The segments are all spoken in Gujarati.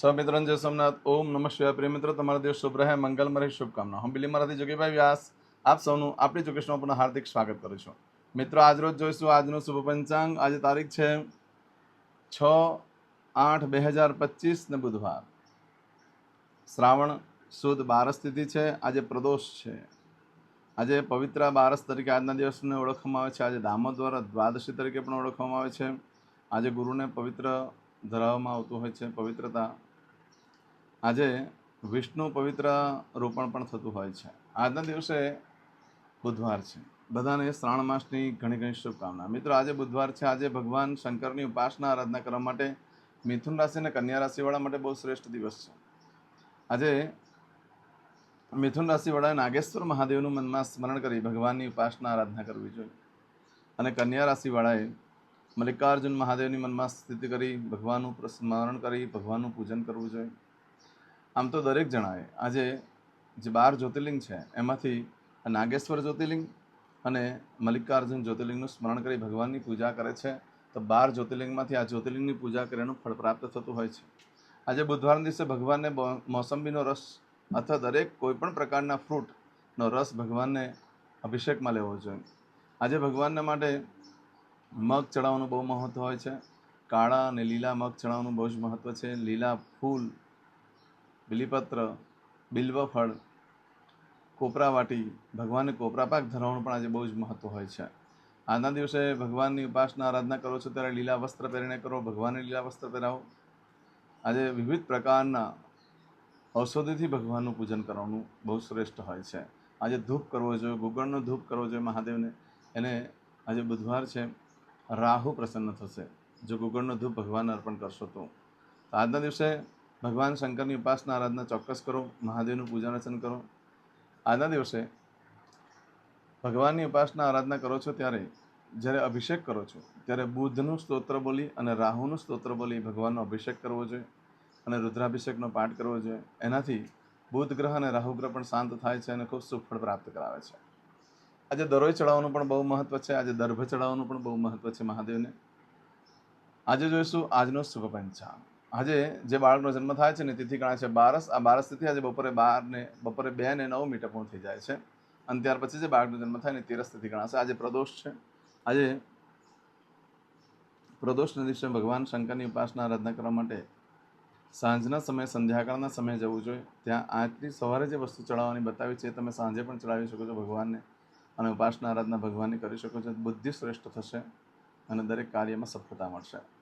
સ્વમિત્રન જય સોમનાથ, ઓમ નમઃ શિવાય. પ્રિય મિત્રો, તમારો દિવસ શુભ રહે, મંગલમય રહે, શુભકામના. હું બિલી મરાથી જોગીભાઈ વ્યાસ, આપ સૌનું આપણી ચોકેશમાં પુનઃ હાર્દિક સ્વાગત કરું છું. મિત્રો આજરોજ જોઈશું આજનું શુભ પંચાંગ. આજે તારીખ છે છ આઠ બે હજાર પચીસને બુધવાર. શ્રાવણ સુદ બારસ તિથિ છે. આજે પ્રદોષ છે. આજે પવિત્ર બારસ તરીકે આજના દિવસને ઓળખવામાં આવે છે. આજે દામોદર દ્વાદશી તરીકે પણ ઓળખવામાં આવે છે. આજે ગુરુને પવિત્ર ધરાવવામાં આવતું હોય છે. પવિત્રતા આજે વિષ્ણુ પવિત્ર રોપણ પણ થતું હોય છે. આજના દિવસે બુધવાર છે. બધાને શ્રાવણ માસની ઘણી ઘણી શુભકામના. મિત્રો, આજે બુધવાર છે. આજે ભગવાન શંકરની ઉપાસના, આરાધના કરવા માટે મિથુન રાશિ અને કન્યા રાશિવાળા માટે બહુ શ્રેષ્ઠ દિવસ છે. આજે મિથુન રાશિવાળાએ નાગેશ્વર મહાદેવનું મનમાં સ્મરણ કરી ભગવાનની ઉપાસના, આરાધના કરવી જોઈએ. અને કન્યા રાશિવાળાએ મલ્લિકાર્જુન મહાદેવની મનમાં સ્થિતિ કરી ભગવાનનું સ્મરણ કરી ભગવાનનું પૂજન કરવું જોઈએ. આમ તો દરેક જણાએ. આજે જે બાર જ્યોતિર્લિંગ છે, એમાંથી નાગેશ્વર જ્યોતિર્લિંગ અને મલ્લિકાર્જુન જ્યોતિર્લિંગનું સ્મરણ કરી ભગવાનની પૂજા કરે છે, તો બાર જ્યોતિર્લિંગમાંથી આ જ્યોતિર્લિંગની પૂજા કર્યાનું ફળ પ્રાપ્ત થતું હોય છે. આજે બુધવારના દિવસે ભગવાનને મોસંબીનો રસ અથવા દરેક કોઈપણ પ્રકારના ફ્રૂટનો રસ ભગવાનને અભિષેકમાં લેવો જોઈએ. આજે ભગવાનને માટે મગ ચડાવવાનું બહુ મહત્ત્વ હોય છે. કાળા અને લીલા મગ ચડાવવાનું બહુ જ મહત્ત્વ છે. લીલા ફૂલ બિલીપત્ર, બિલ્વફળ ફળ કોપરા ભગવાનને કોપરા પાક ધરાવવાનું પણ આજે બહુ જ મહત્ત્વ હોય છે. આજના દિવસે ભગવાનની ઉપાસના, આરાધના કરો છો ત્યારે લીલા વસ્ત્ર પહેરીને કરો, ભગવાનને લીલા વસ્ત્ર પહેરાવો. આજે વિવિધ પ્રકારના ઔષધિથી ભગવાનનું પૂજન કરવાનું બહુ શ્રેષ્ઠ હોય છે. આજે ધૂપ કરવો જોઈએ ગુગળનો ધૂપ કરવો જોઈએ મહાદેવને. એને આજે બુધવાર છે, રાહુ પ્રસન્ન થશે. જો ગુગળનો ધૂપ ભગવાનને અર્પણ કરશો તો આજના દિવસે ભગવાન શંકરની ઉપાસના આરાધના ચોક્કસ કરો, મહાદેવનું પૂજન અર્ચન કરો. આજના દિવસે ભગવાનની ઉપાસના આરાધના કરો છો ત્યારે, જ્યારે અભિષેક કરો છો, ત્યારે બુદ્ધનું સ્તોત્ર બોલી અને રાહુનું સ્તોત્ર બોલી ભગવાનનો અભિષેક કરવો જોઈએ અને રુદ્રાભિષેકનો પાઠ કરવો જોઈએ. એનાથી બુધ ગ્રહ અને રાહુ ગ્રહ પણ શાંત થાય છે અને ખૂબ સુફળ પ્રાપ્ત કરાવે છે. આજે દરોઈ ચડાવવાનું પણ બહુ મહત્વ છે, આજે દર્ભ ચડાવવાનું પણ બહુ મહત્વ છે મહાદેવને. આજે જોઈશું આજનો શુભ પંચાંગ. આજે જે બાળકનો જન્મ થાય છે ને તિથિ ગણાય છે બારસ. આ બારસ તિથિ આજે બપોરે બાર ને બપોરે બે ને નવ મીટર પૂર્ણ થઈ જાય છે. અને ત્યાર પછી જે બાળકનો જન્મ થાય ને તેરસ તિથિ ગણાશે. આજે પ્રદોષ છે. આજે પ્રદોષના દિવસે ભગવાન શંકરની ઉપાસના આરાધના કરવા માટે સાંજના સમયે, સંધ્યાકાળના સમયે જવું જોઈએ. ત્યાં આજની સવારે જે વસ્તુ ચડાવવાની બતાવી છે એ તમે સાંજે પણ ચડાવી શકો છો ભગવાનને. અને ઉપાસના આરાધના ભગવાનની કરી શકો છો. બુદ્ધિ શ્રેષ્ઠ થશે અને દરેક કાર્યમાં સફળતા મળશે.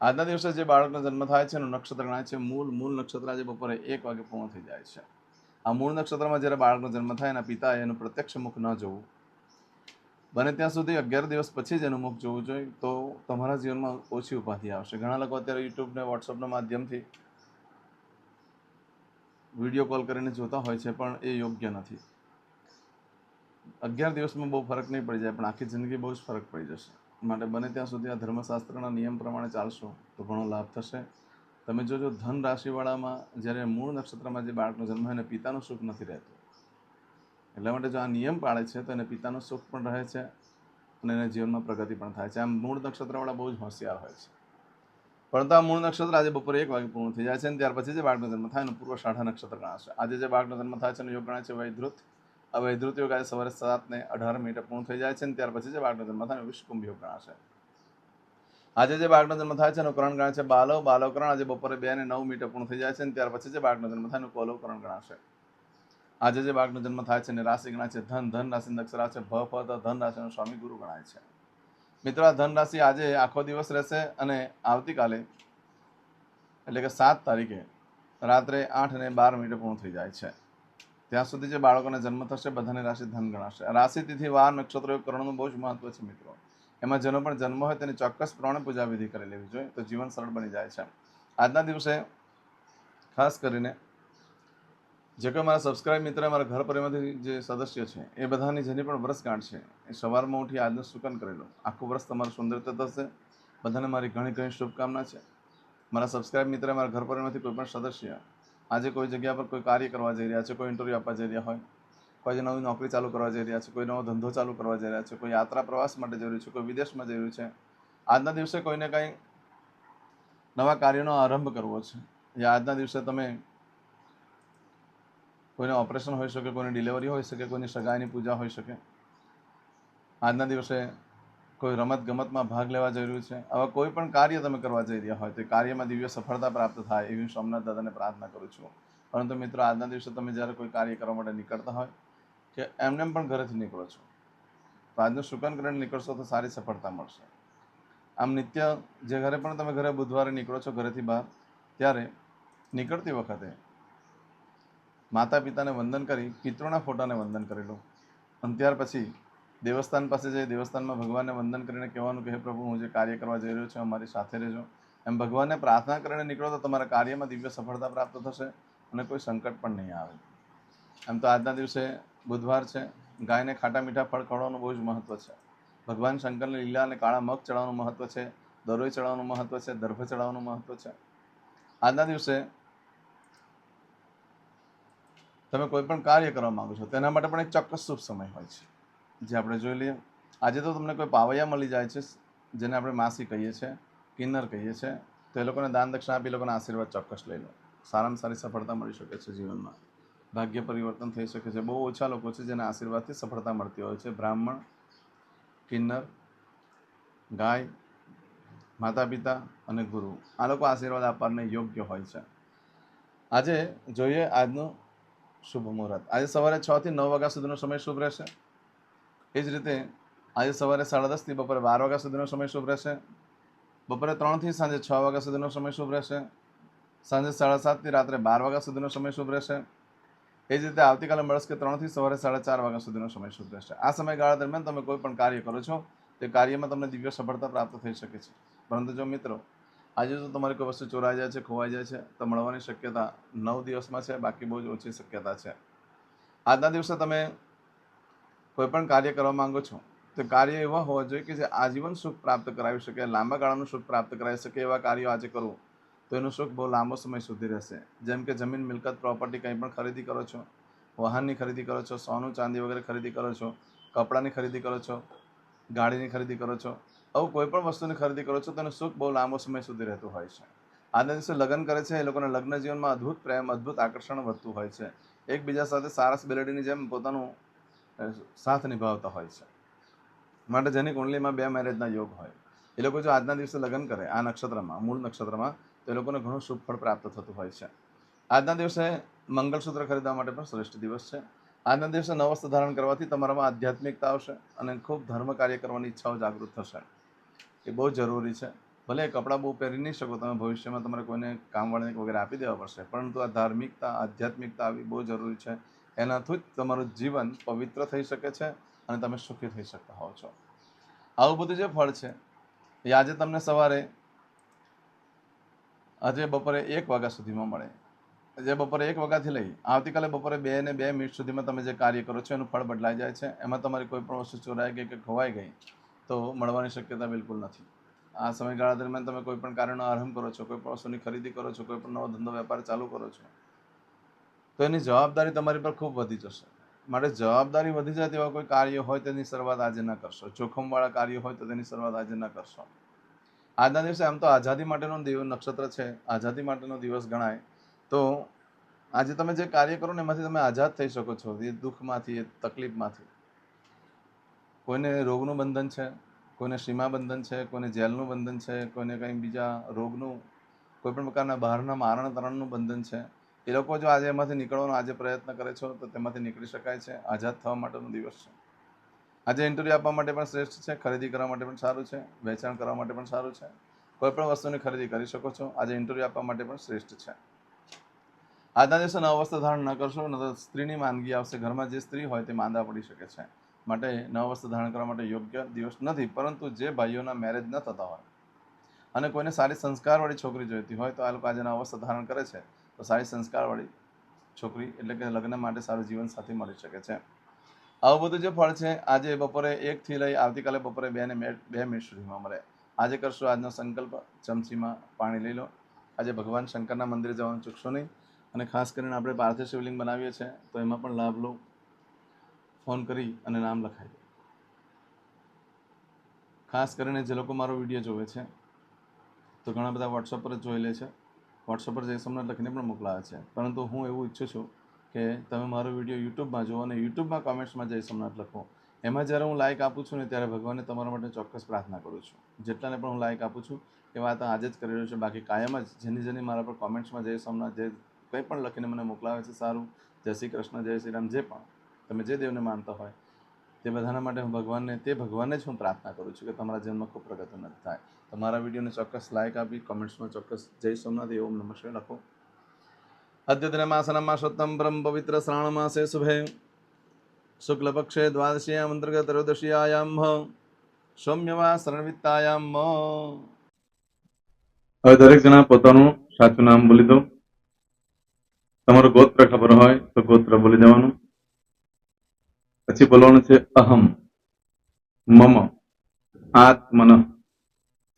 આજના દિવસે જે બાળકનો જન્મ થાય છે એનું નક્ષત્ર ગણાય છે, મૂળ મૂળ નક્ષત્ર આજે બપોરે એક વાગે પૂર્ણ થઈ જાય છે. આ મૂળ નક્ષત્રમાં જ્યારે બાળકનો જન્મ થાય એના પિતાએ એનું પ્રત્યક્ષ મુખ ન જોવું, બને ત્યાં સુધી અગિયાર દિવસ પછી જ એનું મુખ જોવું જોઈએ તો તમારા જીવનમાં ઓછી ઉપાધિ આવશે. ઘણા લોકો અત્યારે યુટ્યુબ ને વોટ્સઅપના માધ્યમથી વીડિયો કોલ કરીને જોતા હોય છે, પણ એ યોગ્ય નથી. અગિયાર દિવસમાં બહુ ફરક નહીં પડી જાય, પણ આખી જિંદગી બહુ જ ફરક પડી જશે. માટે બને ત્યાં સુધી આ ધર્મશાસ્ત્રના નિયમ પ્રમાણે ચાલશો તો ઘણો લાભ થશે. તમે જોજો, ધન રાશિવાળામાં જ્યારે મૂળ નક્ષત્રમાં જે બાળકનો જન્મ હોય એને પિતાનું સુખ નથી રહેતું. એટલા માટે જો આ નિયમ પાળે છે તો એને પિતાનું સુખ પણ રહે છે અને એને જીવનમાં પ્રગતિ પણ થાય છે. આમ મૂળ નક્ષત્રવાળા બહુ જ હોશિયાર હોય છે. પરંતુ આ મૂળ નક્ષત્ર આજે બપોરે એક વાગે પૂર્ણ થઈ જાય છે અને ત્યાર પછી જે બાળકનો જન્મ થાય એનો પૂર્વ શાઢા નક્ષત્ર ગણાશે. આજે જે બાળકનો જન્મ થાય છે એનો યોગ ગણાય છે વૈધૃત. આ વૈધૃત યોગ આજે સવારે સાતને અઢાર મિનિટે પૂર્ણ થઈ જાય છે અને ત્યાર પછી જે બાળકનો જન્મ થાય વિશ્વકુંભ યોગ ગણાશે. આજે જે બાળકનો જન્મ થાય છે એનું કરણ ગણાય છે બાલવ બાલવકરણ આજે બપોરે બે ને નવ મિનિટે પૂર્ણ થઈ જાય છે અને ત્યાર પછી જે બાળકનો જન્મ થાય એનું કોલવકરણ ગણાશે. આજે જે બાળકનો જન્મ થાય છે એની રાશિ ગણાય છે ધન. ધન રાશિ અક્ષર છે ભ ફ ધન રાશિનો સ્વામી ગુરુ ગણાય છે. મિત્રો, આ ધન આજે આખો દિવસ રહેશે અને આવતીકાલે એટલે કે સાત તારીખે રાત્રે આઠ અને બાર મિનિટે પૂર્ણ થઈ જાય છે. ત્યાં સુધી જે બાળકોને જન્મ થશે, બધાની રાશિ ધન ગણાશે. રાશિ તિથિ વાર, નક્ષત્ર યોગ બહુ જ મહત્વ છે મિત્રો. એમાં જેનો પણ જન્મ હોય તેની ચોક્કસ પ્રમાણે પૂજા વિધિ કરી લેવી જોઈએ, તો જીવન સરળ બની જાય છે. આજના દિવસે ખાસ કરીને જે કોઈ મારા સબસ્ક્રાઇબ મિત્ર મારા ઘર પરિવારમાંથી જે સદસ્ય છે, એ બધાની જેની પણ વર્ષગાંઠ છે, એ સવારમાં ઉઠી આજનું સુકન કરી લો. આખું વર્ષ તમારું સુંદરતા થશે. બધાને મારી ઘણી ઘણી શુભકામના છે. મારા સબસ્ક્રાઇબ મિત્ર મારા ઘર પરિવારમાંથી કોઈ પણ સદસ્ય આજે કોઈ જગ્યા પર કોઈ કાર્ય કરવા જઈ રહ્યા છે, કોઈ ઇન્ટરવ્યૂ આપવા જઈ રહ્યા હોય, કોઈ નવી નોકરી ચાલુ કરવા જઈ રહ્યા છે, કોઈ નવો ધંધો ચાલુ કરવા જઈ રહ્યા છે, કોઈ યાત્રા પ્રવાસ માટે જઈ રહ્યું છે, કોઈ વિદેશમાં જઈ રહ્યું છે, આજના દિવસે કોઈને કંઈ નવા કાર્યનો આરંભ કરવો છે. યા આજના દિવસે તમે કોઈને ઓપરેશન હોઈ શકે, કોઈની ડિલિવરી હોઈ શકે, કોઈની સગાઈની પૂજા હોઈ શકે. આજના દિવસે કોઈ રમત ગમતમાં ભાગ લેવા જઈ છે? આવા કોઈ પણ કાર્ય તમે કરવા જઈ રહ્યા હોય તો કાર્યમાં દિવ્ય સફળતા પ્રાપ્ત થાય એવી સોમનાથ દાદાને પ્રાર્થના કરું છું. પરંતુ મિત્રો, આજના દિવસે તમે જ્યારે કોઈ કાર્ય કરવા માટે નીકળતા હોય કે એમને પણ ઘરેથી નીકળો છો, તો આજનું શુકન કરીને નીકળશો તો સારી સફળતા મળશે. આમ નિત્ય જે ઘરે પણ તમે ઘરે બુધવારે નીકળો છો, ઘરેથી બહાર, ત્યારે નીકળતી વખતે માતા પિતાને વંદન કરી પિત્રોના ફોટાને વંદન કરી લો. અને ત્યાર પછી દેવસ્થાન પાસે જઈ દેવસ્થાનમાં ભગવાનને વંદન કરીને કહેવાનું કે, હે પ્રભુ, હું જે કાર્ય કરવા જઈ રહ્યો છું, અમારી સાથે રહેજો. એમ ભગવાનને પ્રાર્થના કરીને નીકળો તો તમારા કાર્યમાં દિવ્ય સફળતા પ્રાપ્ત થશે અને કોઈ સંકટ પણ નહીં આવે. એમ તો આજના દિવસે બુધવાર છે. ગાયને ખાટા મીઠા ફળ ખવડાવવાનું બહુ જ મહત્વ છે. ભગવાન શંકરને લીલા અને કાળા મગ ચડાવવાનું મહત્વ છે. દરોઈ ચડાવવાનું મહત્વ છે. દર્ભ ચડાવવાનું મહત્વ છે. આજના દિવસે તમે કોઈ પણ કાર્ય કરવા માગો છો, તેના માટે પણ એક ચોક્કસ શુભ સમય હોય છે. જે આપણે જોઈ લઈએ. આજે તો તમને કોઈ પાવૈયા મળી જાય છે, જેને આપણે માસી કહીએ છીએ, કિન્નર કહીએ છીએ, તો એ લોકોને દાન દક્ષિણા આપી લોકોના આશીર્વાદ ચોક્કસ લઈ લો. સારામાં સારી સફળતા મળી શકે છે જીવનમાં. ભાગ્ય પરિવર્તન થઈ શકે છે. બહુ ઓછા લોકો છે જેના આશીર્વાદથી સફળતા મળતી હોય છે. બ્રાહ્મણ, કિન્નર, ગાય માતા પિતા અને ગુરુ. આ લોકો આશીર્વાદ આપવાને યોગ્ય હોય છે. આજે જોઈએ આજનું શુભ મુહૂર્ત. આજે સવારે છ થી નવ વાગ્યા સુધીનો સમય શુભ રહેશે. એ જ રીતે આજે સવારે સાડા દસથી બપોરે બાર વાગ્યા સુધીનો સમય શુભ રહેશે. બપોરે ત્રણથી સાંજે છ વાગ્યા સુધીનો સમય શુભ રહેશે. સાંજે સાડા સાતથી રાત્રે બાર વાગ્યા સુધીનો સમય શુભ રહેશે. એ જ રીતે આવતીકાલે મળસ્કે ત્રણથી સવારે સાડા ચાર વાગ્યા સુધીનો સમય શુભ રહેશે. આ સમયગાળા દરમિયાન તમે કોઈ પણ કાર્ય કરો છો, તે કાર્યમાં તમને દિવ્ય સફળતા પ્રાપ્ત થઈ શકે છે. પરંતુ જો મિત્રો, આજે જો તમારી કોઈ વસ્તુ ચોરાઈ જાય છે, ખોવાઈ જાય છે, તો મળવાની શક્યતા નવ દિવસમાં છે, બાકી બહુ જ ઓછી શક્યતા છે. આજના દિવસે તમે કોઈ પણ કાર્ય કરવા માંગો છો, તો કાર્ય એવા હોવા જોઈએ કે જે આજીવન સુખ પ્રાપ્ત કરાવી શકે, લાંબા ગાળાનું સુખ પ્રાપ્ત કરાવી શકે એવા કાર્યો આજે કરવું તો એનું સુખ બહુ લાંબો સમય સુધી રહેશે. જેમ કે જમીન, મિલકત પ્રોપર્ટી કંઈ પણ ખરીદી કરો છો, વાહનની ખરીદી કરો છો, સોનું, ચાંદી વગેરે ખરીદી કરો છો, કપડાની ખરીદી કરો છો, ગાડીની ખરીદી કરો છો, આવું કોઈ પણ વસ્તુની ખરીદી કરો છો, તો એનું સુખ બહુ લાંબો સમય સુધી રહેતું હોય છે. આજના દિવસે લગ્ન કરે છે, એ લોકોના લગ્ન જીવનમાં અદ્ભુત પ્રેમ, અદ્ભુત આકર્ષણ વધતું હોય છે. એકબીજા સાથે સારસ બેલેડીની જેમ પોતાનું સાથ નિભાવતા હોય છે. માટે જેની કુંડલીમાં બે મેરેજના યોગ હોય. એ લોકો જો આજના દિવસે લગ્ન કરે, આ નક્ષત્રમાં, મૂળ નક્ષત્રમાં, તો એ લોકોને ઘણું શુભ પ્રાપ્ત થતું હોય છે. આજના દિવસે મંગળસૂત્ર ખરીદવા માટે પણ શ્રેષ્ઠ દિવસ છે. આજના દિવસે નવ વસ્ત્ર ધારણ કરવાથી તમારામાં આધ્યાત્મિકતા આવશે અને ખૂબ ધર્મ કાર્ય કરવાની ઈચ્છાઓ જાગૃત થશે. એ બહુ જરૂરી છે. ભલે કપડાં બહુ પહેરી નહીં શકો, તમે ભવિષ્યમાં તમારે કોઈને કામવાળાને વગેરે આપી દેવા પડશે, પરંતુ આ ધાર્મિકતા, આધ્યાત્મિકતા આવી બહુ જરૂરી છે. એનાથી જ તમારું જીવન પવિત્ર થઈ શકે છે અને તમે સુખી થઈ શકતા હોવ છો. આવું બધું જે ફળ છે, એ આજે તમને સવારે, આજે બપોરે એક વાગ્યા સુધીમાં મળે. જે બપોરે એક વાગ્યાથી લઈ, આવતીકાલે બપોરે બે ને બે મિનિટ સુધીમાં તમે જે કાર્ય કરો છો, એનું ફળ બદલાઈ જાય છે. એમાં તમારી કોઈ પણ વસ્તુ ચોરાઈ ગઈ કે ખોવાઈ ગઈ, તો મળવાની શક્યતા બિલકુલ નથી. આ સમયગાળા દરમિયાન તમે કોઈ પણ કાર્યનો આરંભ કરો છો, કોઈ પણ વસ્તુની ખરીદી કરો છો, કોઈ પણ નવો ધંધો, વેપાર ચાલુ કરો છો તો એની જવાબદારી તમારી પર ખૂબ વધી જશે. માટે જવાબદારી વધી જાય તેવા કોઈ કાર્ય હોય તેની શરૂઆત આજે ન કરશો. જોખમવાળા કાર્ય હોય તો તેની શરૂઆત આજે ન કરશો. આજના દિવસે આમ તો આઝાદી માટેનો દિવસ નક્ષત્ર છે, આઝાદી માટેનો દિવસ ગણાય. તો આજે તમે જે કાર્ય કરો ને એમાંથી તમે આઝાદ થઈ શકો છો, એ દુઃખમાંથી, એ તકલીફમાંથી. કોઈને રોગનું બંધન છે, કોઈને સીમા બંધન છે, કોઈને જેલનું બંધન છે, કોઈને કંઈ બીજા રોગનું, કોઈ પણ પ્રકારના બહારના મારણ તરણનું બંધન છે એ લોકો જો આજે એમાંથી નીકળવાનો આજે પ્રયત્ન કરે છો તો તેમાંથી નીકળી શકાય છે. આઝાદ થવા માટેનો દિવસ છે. આજે ઇન્ટરવ્યૂ આપવા માટે પણ શ્રેષ્ઠ છે, ખરીદી કરવા માટે પણ સારું છે, વેચાણ કરવા માટે પણ સારું છે. કોઈ પણ વસ્તુની ખરીદી કરી શકો છો. આજે ઇન્ટરવ્યૂ આપવા માટે પણ શ્રેષ્ઠ છે. આજના દિવસે નવ વસ્ત્ર ધારણ ન કરશો, ન તો સ્ત્રીની માંદગી આવશે. ઘરમાં જે સ્ત્રી હોય તે માંદા પડી શકે છે. માટે નવ વસ્ત્ર ધારણ કરવા માટે યોગ્ય દિવસ નથી, પરંતુ જે ભાઈઓના મેરેજ ન થતા હોય અને કોઈને સારી સંસ્કારવાળી છોકરી જોઈતી હોય તો આ લોકો આજે નવ વસ્ત્ર ધારણ કરે છે. તો સારી સંસ્કારવાળી છોકરી એટલે કે લગ્ન માટે સારું જીવન સાથી મળી શકે છે. આવું બધું જે ફળ છે, આજે બપોરે એકથી લઈ આવતીકાલે બપોરે બે ને બે મિનિટ સુધીમાં મળે. આજે કરશો આજનો સંકલ્પ. ચમચીમાં પાણી લઈ લો. આજે ભગવાન શંકરના મંદિરે જવાનું ચૂકશો નહીં. અને ખાસ કરીને આપણે પાર્થિવ શિવલિંગ બનાવીએ છીએ, તો એમાં પણ લાભ લો. ફોન કરી અને નામ લખાઈ દો. ખાસ કરીને જે લોકો મારો વીડિયો જોવે છે, તો ઘણા બધા વોટ્સઅપ પર જ જોઈ લે છે. વોટ્સઅપ પર જય લખીને પણ મોકલાવે છે. પરંતુ હું એવું ઈચ્છું છું કે તમે મારો વીડિયો યુટ્યુબમાં જુઓ અને યુટ્યુબમાં કોમેન્ટ્સમાં જય સોમનાથ લખો. એમાં જ્યારે હું લાઇક આપું છું ને ત્યારે ભગવાનને તમારા માટે ચોક્કસ પ્રાર્થના કરું છું. જેટલાને પણ હું લાઇક આપું છું એ વાત આજે જ કરી રહ્યો છું. બાકી કાયમ જ જેની જેની મારા પર કોમેન્ટ્સમાં જય સોમનાથ, જે કંઈ પણ લખીને મને મોકલાવે છે સારું. જય શ્રી કૃષ્ણ, જય શ્રી રામ, જે પણ તમે જે દેવને માનતા હોય તે બધાના માટે હું ભગવાનને, તે ભગવાનને જ હું પ્રાર્થના કરું છું કે તમારા જીવનમાં ખૂબ પ્રગતિ નથી થાય. તમારા વિડીયોને ચોક્કસ લાઇક આપી કોમેન્ટ્સમાં ચોક્કસ જય સોમનાથ એ નમસ્કાર લખો અદ્યતન લખો અદ્યતનમાસનમાસોત્તમ પરમ પવિત્ર શ્રાવણમાસે શુભે. શુક્લપક્ષે દ્વાદશીયા અંતર્ગત ત્રયોદશીયાયામ સૌમ્યવા શરણવિત્તાયામ. હવે દરેક જણા પોતાનું સાચું નામ બોલી દો. તમારું ગોત્ર ખબર હોય તો ગોત્ર બોલી દેવાનું. પછી બોલવાનું છે અહમ, મમ, આત્મન.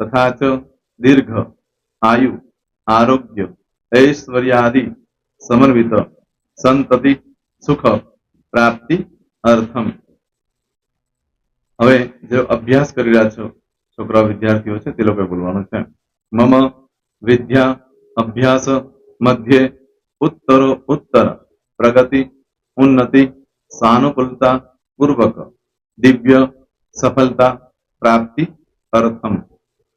તથા ચ દીર્ઘ આયુ આરોગ્ય ઐશ્વર્યાદિ સમન્વિત સંતતિ સુખ પ્રાપ્તિ અર્થમ હવે જે અભ્યાસ કરી રહ્યા છો, છોકરા વિદ્યાર્થીઓ છે, તે લોકોએ બોલવાનું છે. મમ વિદ્યા અભ્યાસ મધ્યે ઉત્તરો ઉત્તર, પ્રગતિ, ઉન્નતિ સાનુકૂલતા પૂર્વક, દિવ્ય, સફળતા, પ્રાપ્તિ, અર્થમ.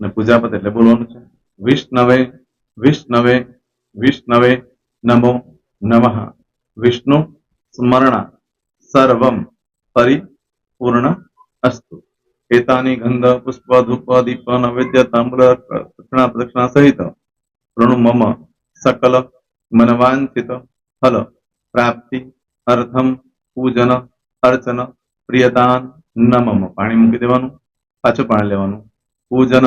અને પૂજા એટલે બોલવાનું છે. વિષ્ણવે વિષ્ણવે વિષ્ણવે નમો નમઃ. વિષ્ણુ સ્મરણા સર્વમ પરિપૂર્ણ અસ્તુ. એતાની ગંધ, પુષ્પ, ધૂપ, દીપ, નૈવેદ્ય તામ્ર દક્ષિણા પ્રદક્ષિણા સહિત પ્રણુ મમ સકલ મનવાંછિત ફલ પ્રાપ્તિ અર્થમ પૂજન અર્ચન પ્રિયતાન ન મમ પાણી મૂકી દેવાનું, પાછું પાણી લેવાનું. પૂજન